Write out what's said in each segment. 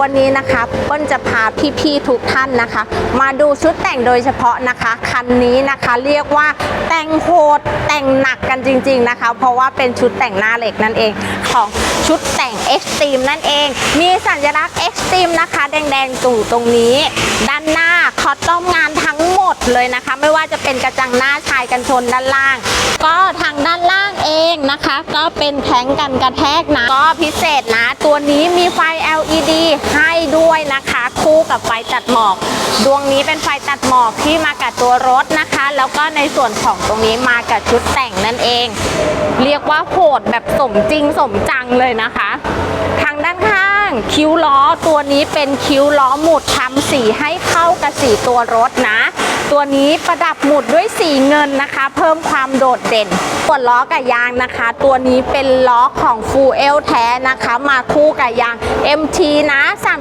วันนี้นะคะเปิ้ลจะพาพี่ๆทุกท่านนะคะ มาดูชุดแต่งโดยเฉพาะนะคะคันนี้นะคะเรียกว่าแต่งโหดแต่งหนักกันจริง ๆนะคะ เพราะว่าเป็นชุดแต่งหน้าเหล็กนั่นเองของชุดแต่ง Extreme นั่นเอง มีสัญลักษณ์ Extreme นะคะ แดงๆตู่ตรงนี้ ด้านหน้าคอตตอมงานทั้งหมดเลยนะคะ ไม่ว่าจะเป็นกระจังหน้าชายกันชนด้านล่าง ก็ทางด้านล่างเองนะคะ ก็เป็นแท้งกันกระแทกนะ ก็พิเศษนะ ตัวนี้มีไฟ ด้วยนะคะ คู่กับไฟตัดหมอก ดวงนี้เป็นไฟตัดหมอกที่มากับตัวรถนะคะ แล้วก็ในส่วนของตรงนี้มากับชุดแต่งนั่นเอง เรียกว่าโหดแบบสมจริงสมจังเลยนะคะ ทางด้านข้างคิ้วล้อตัวนี้เป็นคิ้วล้อหมุดทำสีให้เข้ากับสีตัวรถนะ ตัวนี้ประดับหมุดด้วยสีเงินนะคะ เพิ่มความโดดเด่นส่วนล้อกับยางนะคะ ตัวนี้เป็นล้อของ Full L แท้นะคะ มาคู่กับยาง MT นะ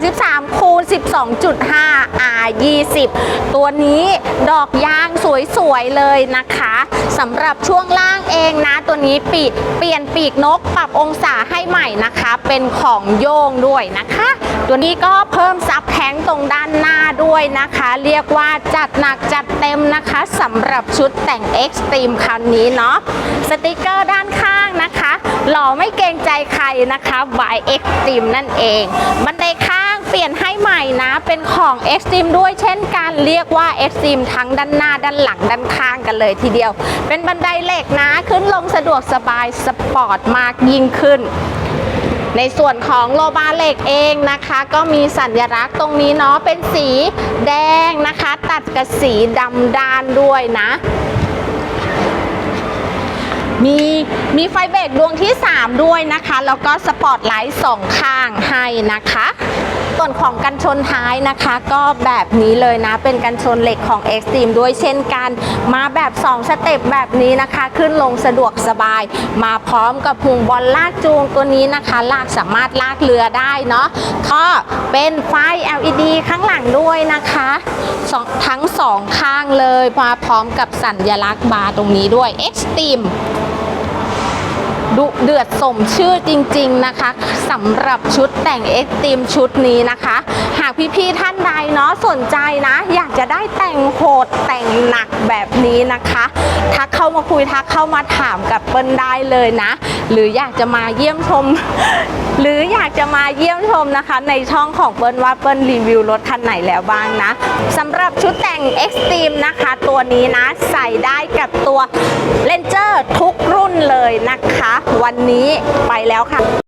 33 คูณ 12.5 R 20 ตัวนี้ดอกยางสวยๆเลยนะคะสำหรับช่วงล่างเองนะ ตัวนี้ปีเปลี่ยนปีกนกปรับองศาให้ใหม่นะคะ เป็นของโยงด้วยนะคะ ตัวนี้ก็เพิ่มซับแท้งตรงด้านหน้าด้วยนะคะ เรียกว่าจัดหนักจัดเต็มนะคะสำหรับชุดแต่ง Extreme คันนี้เนาะสติกเกอร์ด้านข้างนะคะ หล่อไม่เกรงใจใครนะคะ by Extreme นั่นเองบันไดข้างเปลี่ยนให้ใหม่นะเป็นของ Extreme ด้วยเช่นกันเรียกว่า Extreme ทั้งด้านหน้าด้านหลังด้านข้างกันเลยทีเดียว เป็นบันไดเหล็กนะขึ้นลงสะดวกสบายสปอร์ตมากยิ่งขึ้น ในส่วนของโลบาเหล็กเองนะคะ ก็มีสัญลักษณ์ตรงนี้เนาะเป็นสีแดงนะคะ ตัดกับสีดำด้านด้วยนะมีมีไฟเบรกดวงที่ 3 ด้วยนะคะ แล้วก็สปอตไลท์สองข้างให้นะคะ ส่วนของกันชนท้ายนะคะ ก็แบบนี้เลยนะ เป็นกันชนเหล็กของ Extreme ด้วยเช่นกัน มาแบบ 2 สเต็ปแบบนี้นะคะ ขึ้นลงสะดวกสบาย มาพร้อมกับห่วงบอลลากจูงตัวนี้นะคะ ลากสามารถลากเรือได้เนาะก็เป็นไฟ LED ข้างหลังด้วยนะคะทั้งสองข้างเลย มาพร้อมกับสัญลักษณ์บาร์ตรงนี้ด้วย Extreme ดุเดือดสมชื่อจริง ๆนะคะสำหรับชุดแต่งเอ็กตีมชุดนี้นะคะ หากพี่ๆท่านใดเนาะสนใจนะ อยากจะได้แต่งโหดแต่งหนักแบบนี้นะคะทักเข้ามาคุยทักเข้ามาถามกับเปิ้ลได้เลยนะ หรืออยากจะมาเยี่ยมชม หรืออยากจะมาเยี่ยมชมนะคะ ในช่องของเปิ้ลว่าเปิ้ลรีวิวรถคันไหนแล้วบ้างนะสำหรับชุดแต่ง Extreme นะคะ ตัวนี้นะใส่ได้กับตัว Ranger ทุกรุ่น เลยนะคะ วันนี้ไปแล้วค่ะ